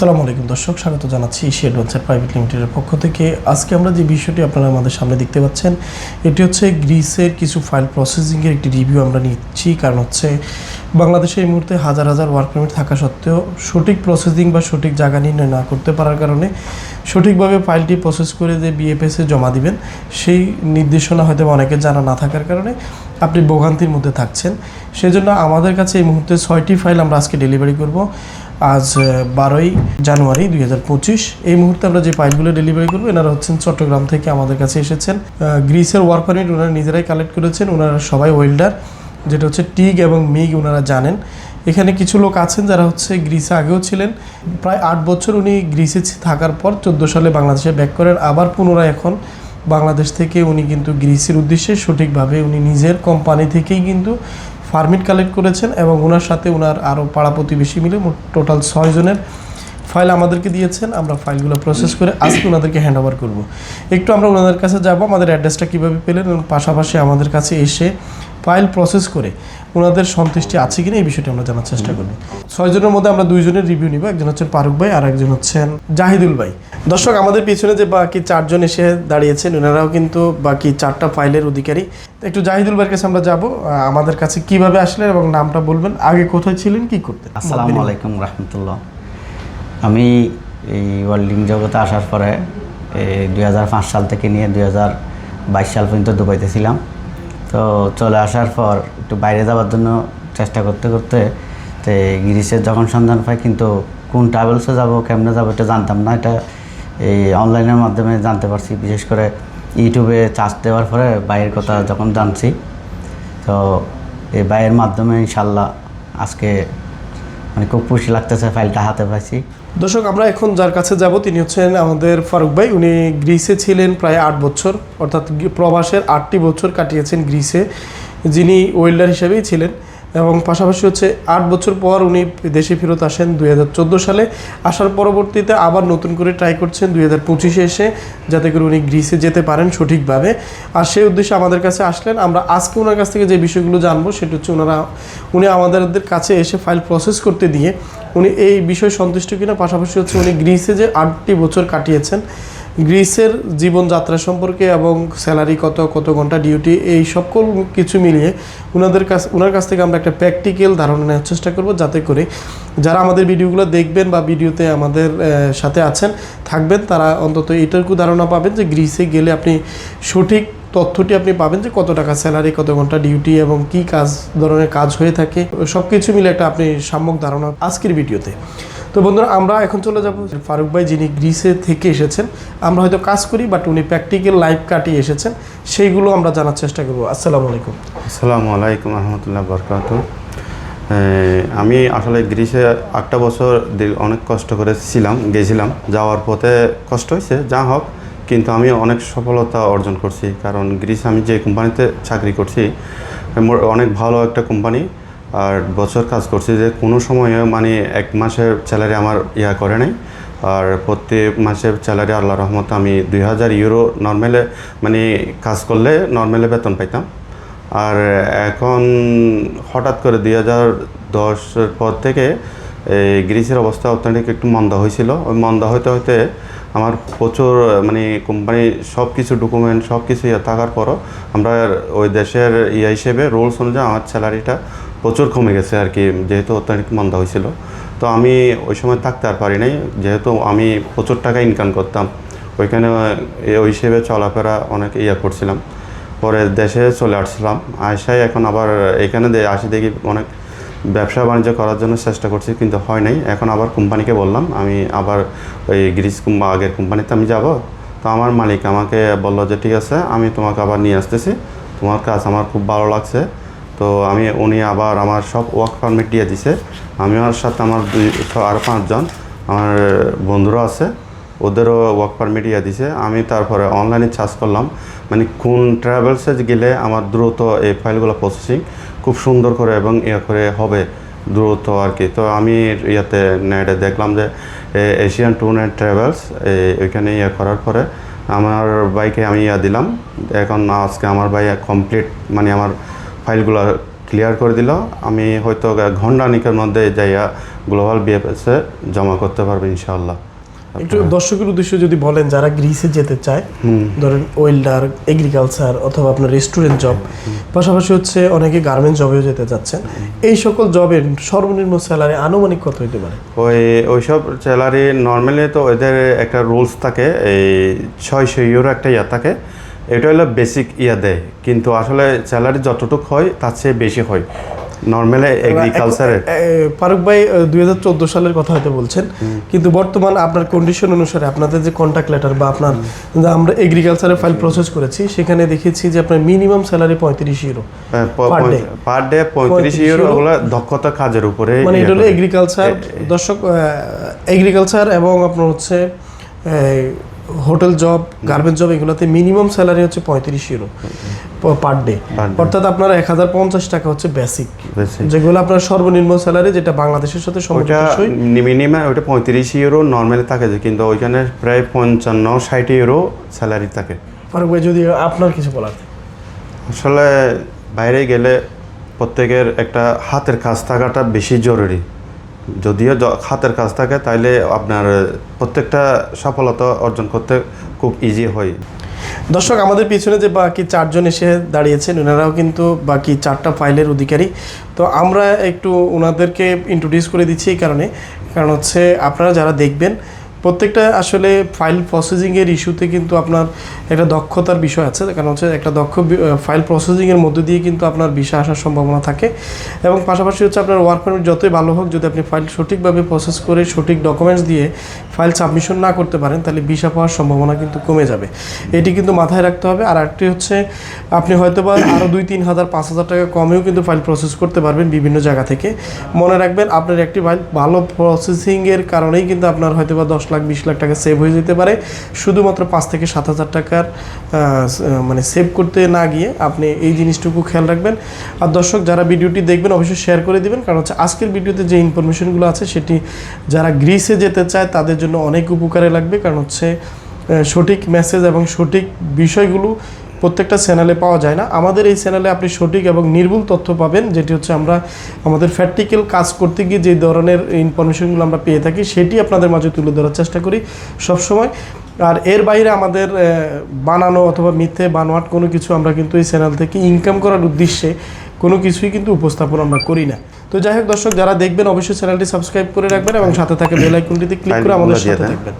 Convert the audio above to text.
আসসালামু আলাইকুম দর্শক, স্বাগত জানাচ্ছি এশিয়া অ্যাডভেঞ্চার প্রাইভেট লিমিটেডের পক্ষ থেকে। আজকে আমরা যে বিষয়টি আপনারা আমাদের সামনে দেখতে পাচ্ছেন, এটি হচ্ছে গ্রিসের কিছু ফাইল প্রসেসিংয়ের একটি রিভিউ আমরা নিচ্ছি। কারণ হচ্ছে বাংলাদেশে এই মুহূর্তে হাজার হাজার ওয়ার্ক পারমিট থাকা সত্ত্বেও সঠিক প্রসেসিং বা সঠিক জায়গা নির্ণয় না করতে পারার কারণে সঠিকভাবে ফাইলটি প্রসেস করে যে বিএফএসে জমা দিবেন, সেই নির্দেশনা হয়তো অনেকে জানা না থাকার কারণে আপনি ভোগান্তির মধ্যে থাকছেন। সেজন্য আমাদের কাছে এই মুহূর্তে ছয়টি ফাইল আমরা আজকে ডেলিভারি করব। আজ বারোই জানুয়ারি দুই হাজার পঁচিশ। এই মুহূর্তে আমরা যে ফাইলগুলো ডেলিভারি করব, এনারা হচ্ছেন চট্টগ্রাম থেকে আমাদের কাছে এসেছেন। গ্রিসের ওয়ার্ক পারমিট ওনারা নিজেরাই কালেক্ট করেছেন, ওনারা সবাই ওয়েল্ডার যেটা হচ্ছে টিগ এবং মিগ ওনারা জানেন। এখানে কিছু লোক আছেন যারা হচ্ছে গ্রিসে আগেও ছিলেন। প্রায় আট বছর উনি গ্রিসে থাকার পর চোদ্দ সালে বাংলাদেশে ব্যাক করেন। আবার পুনরায় এখন বাংলাদেশ থেকে উনি কিন্তু গ্রিসের উদ্দেশ্যে সঠিকভাবে উনি নিজের কোম্পানি থেকেই কিন্তু ফার্মিট কালেক্ট করেছেন এবং ওনার সাথে ওনার আরও পাড়া প্রতিবেশী মিলে টোটাল ছয় জনের ফাইল আমাদেরকে দিয়েছেন, আমরা ফাইলগুলো প্রসেস করে আজকে ওনাদেরকে হ্যান্ড ওভার করব। একটু আমরা ওনাদের কাছে যাব, আমাদের অ্যাড্রেসটা কীভাবে পেলেন এবং পাশাপাশি আমাদের কাছে এসে ফাইল প্রসেস করে ওনাদের সন্তুষ্টি আছে কিনা এই বিষয়টি আমরা জানার চেষ্টা করব। ছয়জনের মধ্যে আমরা দুইজনের রিভিউ নিব, একজন হচ্ছেন ফারুক ভাই আর একজন হচ্ছেন জাহিদুল ভাই। দর্শক, আমাদের পিছনে যে বাকি চারজন এসে দাঁড়িয়েছেন, ওনারাও কিন্তু বাকি চারটা ফাইলের অধিকারী। একটু জাহিদুল ভাইয়ের কাছে আমরা যাব আমাদের কাছে কীভাবে আসলেন এবং নামটা বলবেন, আগে কোথায় ছিলেন, কি করতেন? আসসালামু আলাইকুম রহমতুল্লাহ। আমি এই ওয়েল্ডিং জগতে আসার পরে দু হাজার পাঁচ সাল থেকে নিয়ে দু হাজার বাইশ সাল পর্যন্ত দুবাইতে ছিলাম তো চলে আসার পর একটু বাইরে যাওয়ার জন্য চেষ্টা করতে করতে, তো গ্রিসের যখন সন্ধান পাই, কিন্তু কোন ট্রাভেলসে যাব, কেমনে যাব এটা জানতাম না। এটা এই অনলাইনের মাধ্যমে জানতে পারছি। বিশেষ করে ইউটিউবে চার্জ দেওয়ার পরে বাইরের কথা যখন জানছি, তো এই বাইরের মাধ্যমে ইনশাল্লাহ আজকে মানে খুব খুশি লাগতেছে ফাইলটা হাতে পাইছি। দর্শক, আমরা এখন যার কাছে যাব তিনি হচ্ছেন আমাদের ফারুক ভাই। উনি গ্রিসে ছিলেন প্রায় আট বছর, অর্থাৎ প্রবাসের আটটি বছর কাটিয়েছেন গ্রিসে। যিনি ওয়েল্ডার হিসেবেই ছিলেন। এবং পাশাপাশি হচ্ছে আট বছর পর উনি দেশে ফেরত আসেন দুই হাজার চোদ্দ সালে। আসার পরবর্তীতে আবার নতুন করে ট্রাই করছেন দুই হাজার পঁচিশে এসে, যাতে করে উনি গ্রিসে যেতে পারেন সঠিকভাবে। আর সেই উদ্দেশ্যে আমাদের কাছে আসলেন। আমরা আজকে ওনার কাছ থেকে যে বিষয়গুলো জানব, সেটা হচ্ছে ওনারা উনি আমাদের কাছে এসে ফাইল প্রসেস করতে দিয়ে উনি এই বিষয়ে সন্তুষ্ট কিনা, পাশাপাশি হচ্ছে উনি গ্রিসে যে আটটি বছর কাটিয়েছেন গ্রিসের জীবনযাত্রা সম্পর্কে এবং স্যালারি কত কত ঘণ্টা ডিউটি, এই সকল কিছু মিলিয়ে ওনাদের কাছ ওনার কাছ থেকে আমরা একটা প্র্যাকটিক্যাল ধারণা নেওয়ার চেষ্টা করব যাতে করে যারা আমাদের ভিডিওগুলো দেখবেন বা ভিডিওতে আমাদের সাথে আছেন, থাকবেন, তারা অন্তত এটুকু ধারণা পাবেন যে গ্রিসে গেলে আপনি সঠিক তথ্যটি আপনি পাবেন যে কত টাকা স্যালারি, কত ঘণ্টা ডিউটি এবং কি কাজ, ধরনের কাজ হয়ে থাকে। সব কিছু মিলে একটা আপনি সাম্যক ধারণা আজকের ভিডিওতে। তো বন্ধুরা, আমরা এখন চলে যাব ফারুক ভাই যিনি গ্রিসে থেকে এসেছেন। আমরা হয়তো কাজ করি বাট উনি প্র্যাকটিক্যাল লাইফ কাটিয়ে এসেছেন। সেইগুলো আমরা জানার চেষ্টা করব। আসসালামু আলাইকুম। আসসালামু আলাইকুম রহমতুল্লাহ বরকাত। আমি আসলে গ্রিসে আটটা বছর অনেক কষ্ট করে ছিলাম, গেছিলাম। যাওয়ার পথে কষ্ট হয়েছে যা হোক, কিন্তু আমি অনেক সফলতা অর্জন করছি। কারণ গ্রিসে আমি যে কোম্পানিতে চাকরি করছি অনেক ভালো একটা কোম্পানি আর বছর কাজ করছি যে কোনো সময়ে মানে এক মাসের স্যালারি আমার ইয়া করে নাই। আর প্রত্যেক মাসের স্যালারি আল্লাহ রহমত আমি দুই হাজার ইউরো নর্মালে মানে কাজ করলে নর্মালে বেতন পাইতাম। আর এখন হঠাৎ করে দুই হাজার দশের পর থেকে এই গ্রিসের অবস্থা অর্থনৈতিক একটু মন্দা হয়েছিল। ওই মন্দা হইতে হইতে আমার প্রচুর মানে কোম্পানি সব কিছু ডকুমেন্ট সব কিছু ইয়ে থাকার পরও আমরা ওই দেশের ইয়ে হিসেবে রুলস অনুযায়ী আমার স্যালারিটা প্রচুর কমে গেছে আর কি, যেহেতু অর্থনৈতিক মন্দা হয়েছিল। তো আমি ওই সময় থাকতে আর পারি নাই, যেহেতু আমি প্রচুর টাকা ইনকাম করতাম। ওইখানে ওই হিসেবে চলাফেরা অনেক ইয়ে করছিলাম। পরে দেশে চলে আসছিলাম আয়সায় এখন আবার এখানে আসি দেখি অনেক ব্যবসা বাণিজ্য করার জন্য চেষ্টা করছি, কিন্তু হয় নাই। এখন আবার কোম্পানিকে বললাম, আমি আবার ওই গ্রিস আগের কোম্পানিতে আমি যাব। তো আমার মালিক আমাকে বলল যে, ঠিক আছে, আমি তোমাকে আবার নিয়ে আসতেছি। তোমার কাজ আমার খুব ভালো লাগছে। তো আমি, উনি আবার আমার সব ওয়ার্ক পারমিট দিয়ে দিছে। আমি আমার সাথে আমার দুই আরও পাঁচজন, আমার বন্ধুরা আছে, ওদেরও ওয়ার্ক পারমিট ইয়ে দিছে। আমি তারপরে অনলাইনে চার্জ করলাম মানে কোন ট্রাভেলসে গেলে আমার দ্রুত এই ফাইলগুলো প্রসেসিং খুব সুন্দর করে এবং ইয়ে করে হবে দ্রুত আর কি। তো আমি ইয়াতে নেটে দেখলাম যে এশিয়ান ট্যুর অ্যান্ড ট্রাভেলস ওইখানে ইয়ে করার পরে আমার বাইকে আমি ইয়া দিলাম। এখন আজকে আমার ভাই কমপ্লিট মানে আমার ফাইলগুলো ক্লিয়ার করে দিল। আমি হয়তো ঘন্টানিকের মধ্যে যাইয়া গ্লোবাল বিএফএসে জমা করতে পারব ইনশাআল্লাহ। একটু দর্শকের উদ্দেশ্যে যদি বলেন যারা গ্রিসে যেতে চায় ধরেন ওয়েল্ডার এগ্রিকালচার অথবা আপনার রেস্টুরেন্ট জব পাশাপাশি হচ্ছে অনেকে গার্মেন্ট জবেও যেতে চাচ্ছেন। এই সকল জবের সর্বনিম্ন স্যালারি আনুমানিক কত হতে পারে? ওই ওইসব স্যালারি নর্মালি তো ওদের একটা রুলস থাকে এই ছয়শো ইউরো একটা ইয়া থাকে। এটা হলো বেসিক ইয়া দেয়। কিন্তু আসলে স্যালারি যতটুকু হয় তার চেয়ে বেশি হয়। নর্মালি এগ্রিকালচারে ফারুক ভাই দুই হাজার চোদ্দ সালের কথা হয়তো বলছেন। কিন্তু বর্তমান আপনার কন্ডিশন অনুসারে আপনাদের যে কন্ট্যাক্ট লেটার বা আপনার আমরা এগ্রিকালচারের ফাইল প্রসেস করেছি সেখানে দেখেছি যে আপনার মিনিমাম স্যালারি পঁয়ত্রিশ ইউরো। পার ডে পঁয়ত্রিশ ইউরো। ওগুলো দক্ষতা কাজের উপরে মানে এটা হলো এগ্রিকালচার দর্শক এগ্রিকালচার এবং আপনার হচ্ছে হোটেল জব গার্মেন্ট জব এগুলোতে মিনিমাম স্যালারি হচ্ছে পঁয়ত্রিশ ইউরো পার ডে। অর্থাৎ আপনার এক হাজার পঞ্চাশ টাকা হচ্ছে বেসিক। যেগুলো আপনার সর্বনিম্ন স্যালারি যেটা বাংলাদেশের সাথে সমস্যা মিনিমাম ওটা পঁয়ত্রিশ ইউরো নর্মালি থাকে যে কিন্তু ওইখানে প্রায় পঞ্চান্ন ষাট ইউরো স্যালারি থাকে। ফারুক ভাই যদি আপনার কিছু বলার আসলে বাইরে গেলে প্রত্যেকের একটা হাতের কাজ থাকাটা বেশি জরুরি। যদিও হাতের কাজ থাকে, তাইলে আপনার প্রত্যেকটা সফলতা অর্জন করতে খুব ইজি হয়। দর্শক, আমাদের পিছনে যে বাকি চারজন এসে দাঁড়িয়েছেন ওনারাও কিন্তু বাকি চারটা ফাইলের অধিকারী। তো আমরা একটু ওনাদেরকে ইন্ট্রোডিউস করে দিচ্ছি এই কারণে। কারণ হচ্ছে, আপনারা যারা দেখবেন প্রত্যেকটা আসলে ফাইল প্রসেসিংয়ের ইস্যুতে কিন্তু আপনার একটা দক্ষতার বিষয় আছে। কারণ হচ্ছে একটা দক্ষ ফাইল প্রসেসিংয়ের মধ্যে দিয়ে কিন্তু আপনার ভিসা আসার সম্ভাবনা থাকে। এবং পাশাপাশি হচ্ছে আপনার ওয়ার্ক পারমিট যতই ভালো হোক, যদি আপনি ফাইল সঠিকভাবে প্রসেস করে সঠিক ডকুমেন্টস দিয়ে ফাইল সাবমিশন না করতে পারেন, তাহলে ভিসা পাওয়ার সম্ভাবনা কিন্তু কমে যাবে। এটি কিন্তু মাথায় রাখতে হবে। আর একটি হচ্ছে, আপনি হয়তো বা আরও দুই, তিন হাজার, পাঁচ হাজার টাকা কমেও কিন্তু ফাইল প্রসেস করতে পারবেন বিভিন্ন জায়গা থেকে। মনে রাখবেন, আপনার একটি ফাইল ভালো প্রসেসিংয়ের কারণেই কিন্তু আপনার হয়তো বা দশ লাখ, বিশ লাখ টাকা সেভ হয়ে যেতে পারে। শুধুমাত্র পাঁচ থেকে সাত হাজার টাকার মানে সেভ করতে না গিয়ে আপনি এই জিনিসটুকু খেয়াল রাখবেন। আর দর্শক, যারা ভিডিওটি দেখবেন অবশ্যই শেয়ার করে দিবেন, কারণ হচ্ছে আজকের ভিডিওতে যে ইনফরমেশনগুলো আছে, সেটি যারা গ্রিসে যেতে চায়, তাদের জন্য অনেক উপকারে লাগবে। কারণ হচ্ছে সঠিক মেসেজ এবং সঠিক বিষয়গুলো প্রত্যেকটা চ্যানেলে পাওয়া যায় না। আমাদের এই চ্যানেলে আপনি সঠিক এবং নির্ভুল তথ্য পাবেন যেটি হচ্ছে আমরা আমাদের প্র্যাকটিক্যাল কাজ করতে গিয়ে যে ধরনের ইনফরমেশনগুলো আমরা পেয়ে থাকি সেটি আপনাদের মাঝে তুলে ধরার চেষ্টা করি সবসময়। আর এর বাইরে আমাদের বানানো অথবা মিথ্যে বানোয়াট কোনো কিছু আমরা কিন্তু এই চ্যানেল থেকে ইনকাম করার উদ্দেশ্যে কোনো কিছুই কিন্তু উপস্থাপন আমরা করি না। তো যাই হোক দর্শক যারা দেখবেন অবশ্যই চ্যানেলটি সাবস্ক্রাইব করে রাখবেন এবং সাথে থাকে বেল আইকনটিতে ক্লিক করে আমাদের সাথে থাকবেন।